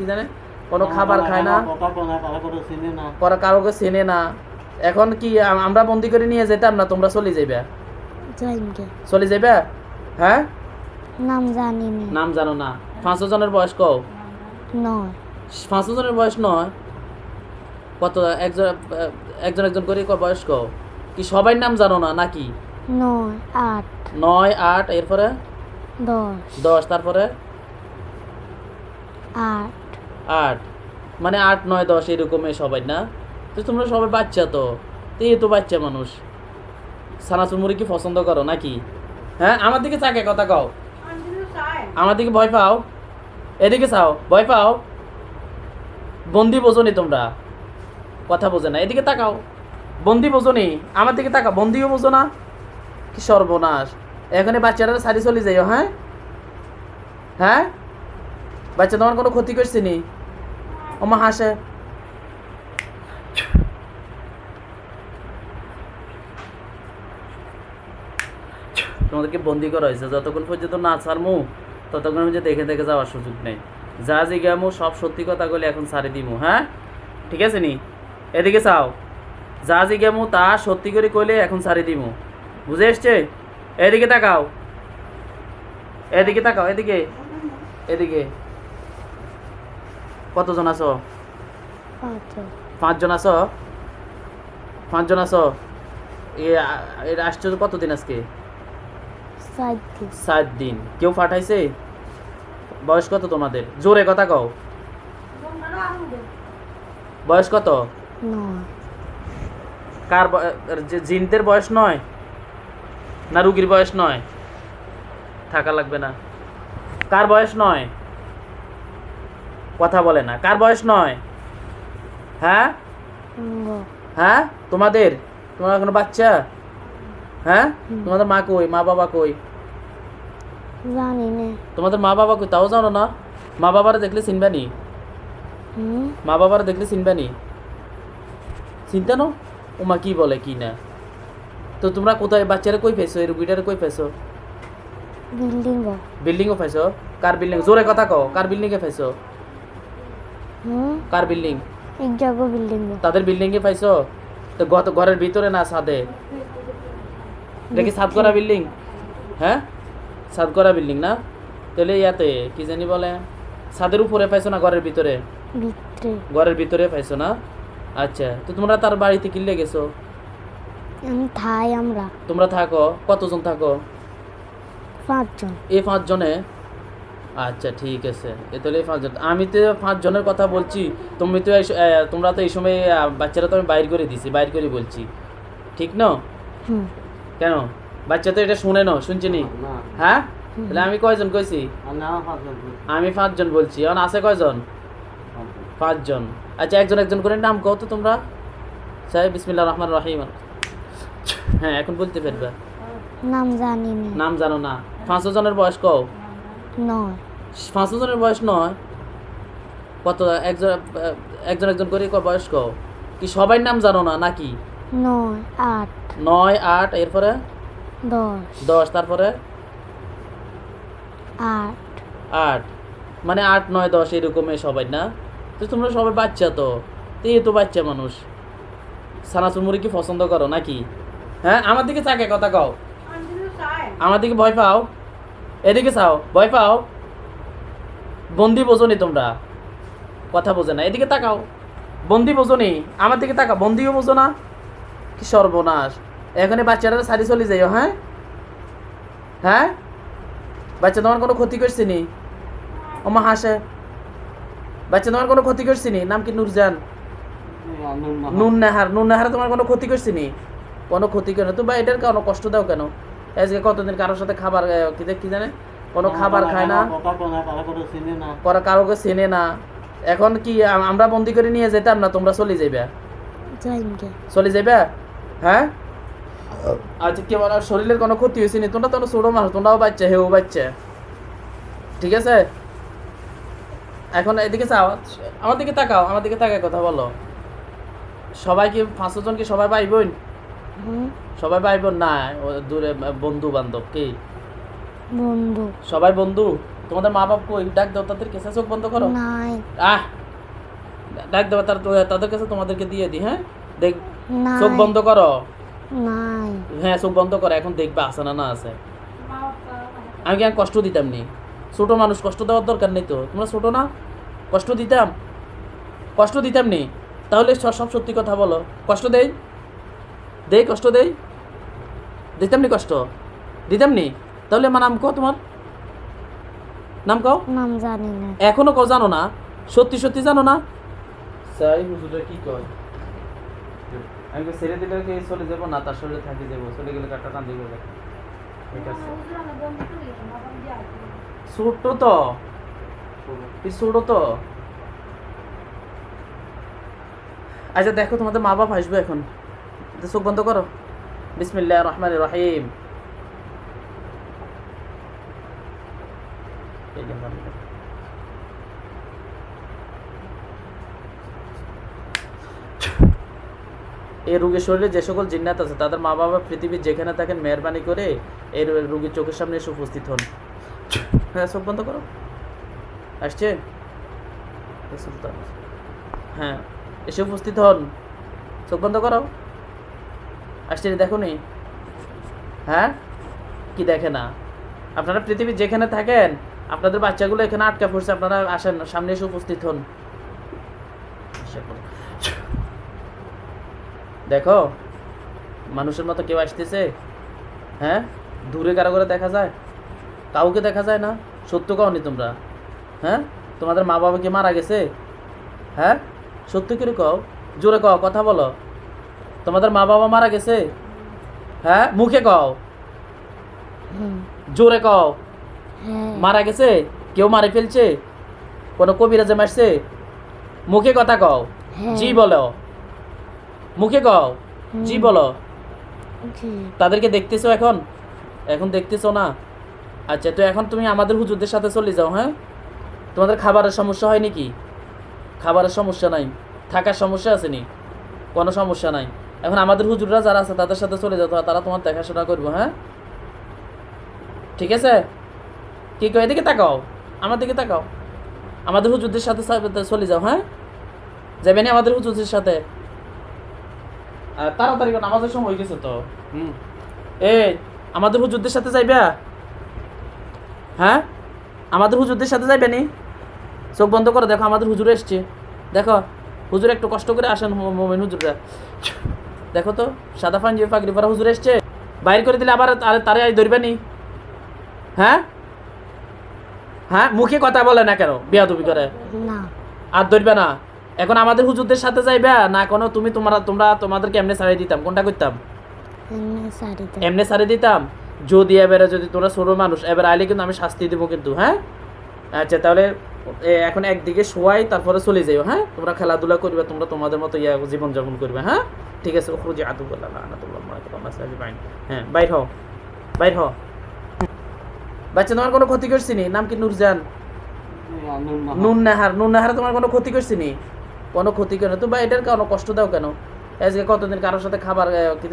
কি জানে? কোনো খাবার খায় না। কারও কারোকে চেনে না। এখন কি আমরা বন্দি করে নিয়ে যেতাম না তোমরা চলে যাইবে? চলে যাইবে? হ্যাঁ? নাম জানি না। নাম জানো না। পাঁচশো জনের বয়স কও? নয়। পাঁচশো জনের বয়স নয়? কত? একজন একজন একজন করে বয়স কও? কি সবাই নাম জানো না নাকি? নয় আট। নয় আট এরপরে? দশ। দশ তারপরে? আট। আট। মানে আট, নয়, দশ এরকমই সবাই, না? তো তোমরা সবাই বাচ্চা তো। তো এই তো বাচ্চা মানুষ। সানাসুর মুড়ি কি পছন্দ করো নাকি? হ্যাঁ আমার দিকে চাকে, কথা কও। আমার দিকে ভয় পাও? এদিকে চাও, ভয় পাও? বন্দি বোঝনি তোমরা। কথা বোঝে না, এদিকে তাকাও। বন্দি বোঝনি, আমার দিকে তাকাও। বন্দিও বোঝো না। কি সর্বনাশ। এখানে বাচ্চারা সারি চলে যাইও হ্যাঁ? হ্যাঁ? বাচ্চা তোমার কোনো ক্ষতি করছে নি? ওমা হাসে তোমাদেরকে বন্দি করা হয়েছে। যতক্ষণ পর্যন্ত না ছাড়মু, ততক্ষণ পর্যন্ত দেখে দেখে যাওয়ার সুযোগ নেই। যা জিগামু সব সত্যি কথা বলে এখন ছাড়ি দিমু হ্যাঁ? ঠিক আছে নি? এদিকে চাও যা জিগামু তা সত্যি করে কইলে এখন ছাড়ি দিমু। বুঝে এসছে? এদিকে তাকাও। এদিকে তাকাও, এদিকে। এদিকে। কতজন আছো? পাঁচ পাঁচজন আছো? পাঁচজন আছো? এ আ- এটা আসছো কতদিন আজকে? সাত দিন কেউ পাঠাইছে? বয়স কত তোমাদের? জোরে কথা কও। বয়স কত? কার জিনদের বয়স নয়? না রুগীর বয়স নয়? থাকা লাগবে না। কার বয়স নয়? কথা বলে না। কার বয়স নয়? হ্যাঁ? হ্যাঁ? তোমাদের? তোমার এখনও বাচ্চা? হ্যাঁ? তোমাদের মা কই? মা বাবা কই? জানি না। তোমাদের মা বাবা কই? তাও জানো না? মা বাবারা দেখলে চিনবানি মা বাবারা দেখলে চিনবানি চিন্তা নো? ও মা কি বলে কি না? তো তোমরা কোথায়? বাচ্চারা কই পেয়েছ? এই রুগীটারে কই পেয়েছ? বিল্ডিং বিল্ডিংও পাইছো কার বিল্ডিং? জোরে কথা কও। কার বিল্ডিংয়ে পাইছো হুম কার বিল্ডিং এক বিল্ডিং তাদের বিল্ডিংয়ে পাইছো? তো গত ঘরের ভিতরে না ছাদে? এটা কি ছাদ করা বিল্ডিং হ্যাঁ? ছাদ করা বিল্ডিং না? তাহলে ইয়াতে কি জানি বলে? ছাদের উপরে পাইছো না ঘরের ভিতরে? ভিতরে। ঘরের ভিতরে পাইছো না? আচ্ছা তো তোমরা তার বাড়িতে কিনলে গেছো? আমি থাই আমরা। তোমরা থাকো কতজন থাকো? পাঁচজন। এই পাঁচজনে? আচ্ছা ঠিক আছে। এ তাহলে পাঁচজন আমি তো পাঁচজনের কথা বলছি তুমি তো এই তোমরা তো এই সময় বাচ্চারা তো আমি বাইর করে দিছি বাইর করে বলছি। ঠিক না? কেন? বাচ্চা তো এটা শুনে নাও শুনছি নি? না হ্যাঁ? তাহলে আমি কয়জন কইছি? আমি পাঁচজন বলি। আমি পাঁচজন বলছি এখন আছে কয়জন? পাঁচজন। আচ্ছা একজন একজন করে নাম কও তো তোমরা। সাহেব বিসমিল্লাহ রহমান রাহিম। হ্যাঁ এখন বলতে পারবে। নাম জানি নাম জানো না। পাঁচশো জনের বয়স কও? নয়। পাঁচশো জনের বয়স নয়? কত? একজন একজন একজন করে বয়স কও? কি সবাই নাম জানো না নাকি? নয় আট। নয় আট এরপরে? দশ। দশ তারপরে? আট। আট। মানে আট নয় দশ এরকমই সবাই না? তো তোমরা সবাই বাচ্চা তো। তো এই তো বাচ্চা মানুষ। সানাসুর মুড়ি কি পছন্দ করো নাকি? হ্যাঁ আমার দিকে চাকে কথা কও। আমার দিকে ভয় পাও? এদিকে চাও ভয় পাও? বন্দি বোঝনি তোমরা। কথা বোঝে না এদিকে তাকাও। বন্দি বোঝনি আমার দিকে তাকাও। বন্দিও বোঝো না? কি সর্বনাশ। এখানে বাচ্চারা সারি চলে যাইও হ্যাঁ? হ্যাঁ? বাচ্চা তোমার কোনো ক্ষতি করছে নি? ওমা হাসে। বাচ্চা তোমার কোনো ক্ষতি করছে নি? নাম কি নুরজান। নুন নাহার। নুন নাহার তোমার কোনো ক্ষতি করছে নি? কোনো ক্ষতি করে তো বা এটার কেন কষ্ট দাও কেন? আজকে কতদিন কারোর সাথে খাবার কি কি জানে? কোনো খাবার খায় না কারও করা কারোকে চেনে না। এখন কি আমরা বন্দি করে নিয়ে যেতাম না তোমরা চলে যাইবে? চলে যাইবে? হ্যাঁ? আচ্ছা কি বলার শরীরের কোনো ক্ষতি হয়েছে নি? তোমরা তো ছোট মানুষ তোমরাও বাচ্চা হেও বাচ্চা। ঠিক আছে? এখন এদিকে চাও আমার দিকে তাকাও আমার দিকে তাকায় কথা বলো। সবাই কি পাঁচশো জন কি সবাই হুম সবাই ভাই বোন না দূরে বন্ধু বান্ধব কি? বন্ধু। সবাই বন্ধু? তোমাদের মা বাপ কই? ডাক দাও তাদের কাছে চোখ বন্ধ করো। নাই। আহ! ডাক দেবো তার তাদের কাছে তোমাদেরকে দিয়ে দিই হ্যাঁ? দেখ চোখ বন্ধ করো। নাই। হ্যাঁ চোখ বন্ধ করো এখন দেখবে আছে না না আছে। আমি কি কষ্ট দিতাম নি? ছোট মানুষ কষ্ট দেওয়ার দরকার নেই তো। তোমরা ছোট না? কষ্ট দিতাম? কষ্ট দিতাম নি? তাহলে সব সত্যি কথা বলো। কষ্ট দেই? দেই কষ্ট দেই? দিতাম নি কষ্ট? দিতাম নি তাহলে আমার নাম কও তোমার? নাম কও? নাম জানি না। এখনও কও জানো না? সত্যি সত্যি জানো না? সাই হুজুরে কি কয়? আমি তো ছেড়ে দিলে কি চলে যাব? না তার শরীরে থাকি যাব। চলে গেলে কাটা টান দিবে। ঠিক আছে। ছোট তো। ছোট তো? আচ্ছা দেখো তোমাদের মা বাপ আসবে এখন। চোখ বন্ধ করো। বিসমিল্লাহ রহমান রহিম। এই রোগীর শরীরে যে সকল জিন্নাত আছে, তাদের মা বাবা পৃথিবীর যেখানে থাকেন, মেহরবানি করে এই রোগীর চোখের সামনে এসে উপস্থিত হন। হ্যাঁ চোখ বন্ধ করো। আসছে? হ্যাঁ এসে উপস্থিত হন। চোখ বন্ধ করো। আসছে দেখো নি। হ্যাঁ? কি দেখে না? আপনারা পৃথিবীর যেখানে থাকেন, আপনাদের বাচ্চাগুলো এখানে আটকা পড়ছে, আপনারা আসেন সামনে এসে উপস্থিত হন। দেখো, মানুষের মতো কেউ আসতেছে হ্যাঁ? দূরে কারও করে দেখা যায়? কাউকে দেখা যায় না? সত্য কওনি তোমরা? হ্যাঁ? তোমাদের মা বাবা কি মারা গেছে? হ্যাঁ? সত্য করে কও? জোরে কও, কথা বলো। তোমাদের মা বাবা মারা গেছে? হ্যাঁ? মুখে কও। জোরে কও। হ্যাঁ। মারা গেছে? কেউ মারে ফেলছে? কোনো কবিরাজে মারছে? মুখে কথা কও। হ্যাঁ। জি বলো। মুখে কও। জি বলো। তাদেরকে দেখতেছো এখন? এখন দেখতেছো না? আচ্ছা তো এখন তুমি আমাদের হুজুরদের সাথে চলে যাও হ্যাঁ? তোমাদের খাবারের সমস্যা হয় নাকি খাবারের সমস্যা নাই। থাকার সমস্যা আছে নি? কোনো সমস্যা নাই। এখন আমাদের হুজুররা যারা আছে, তাদের সাথে চলে যাও তারা তোমার দেখাশোনা করব হ্যাঁ? ঠিক আছে? কি কয়, এদিকে তাকাও, আমার দিকে তাকাও। আমাদের হুজুরদের সাথে চলে যাও হ্যাঁ? যাবেনি আমাদের হুজুরদের সাথে? তাড়াতাড়ি নামাজের সময় হয়ে গেছে তো। হুম। এই, আমাদের হুজুরদের সাথে যাইবা? হ্যাঁ? আমাদের হুজুরদের সাথে যাইবে নি? চোখ বন্ধ করো, দেখো আমাদের হুজুর এসছে। দেখো, হুজুর একটু কষ্ট করে আসেন মোমিন হুজুররা। দেখো তো সাদা পাঞ্জি পাগড়ি পরা হুজুর এসছে বাইর করে দিলে আবার আরে তারে আই ধরবে নি? হ্যাঁ? হ্যাঁ মুখে কথা বলে না কেন বিয়া তুমি করে? না। আর ধরবে না। এখন আমাদের হুজুরদের সাথে যাইবা না কোনো তুমি তোমরা তোমরা তোমাদেরকে এমনি ছাড়িয়ে দিতাম কোনটা করতাম? এমনি সারে দিতাম। যদি এবারে যদি তোমরা ছোটো মানুষ এবার আইলে কিন্তু আমি শাস্তি দেবো কিন্তু হ্যাঁ? আচ্ছা তাহলে এখন একদিকে শোয়াই, তারপরে চলে যাইও হ্যাঁ? তোমরা খেলাধুলা করবে, তোমরা তোমাদের মতো ইয়া জীবনযাপন করবে হ্যাঁ? ঠিক আছে খুঁজে আদু বললাম হ্যাঁ বাইর হও বাইর হও। বাচ্চা, তোমার কোনো ক্ষতি করছি নি? নাম কি নুরজান? নুন নাহার নুন নাহার তোমার কোনো ক্ষতি করছি নি? কোনো ক্ষতি কেন তো বা এটার কোনো কষ্ট দাও কেন? আজকে কতদিন কারোর সাথে খাবার কি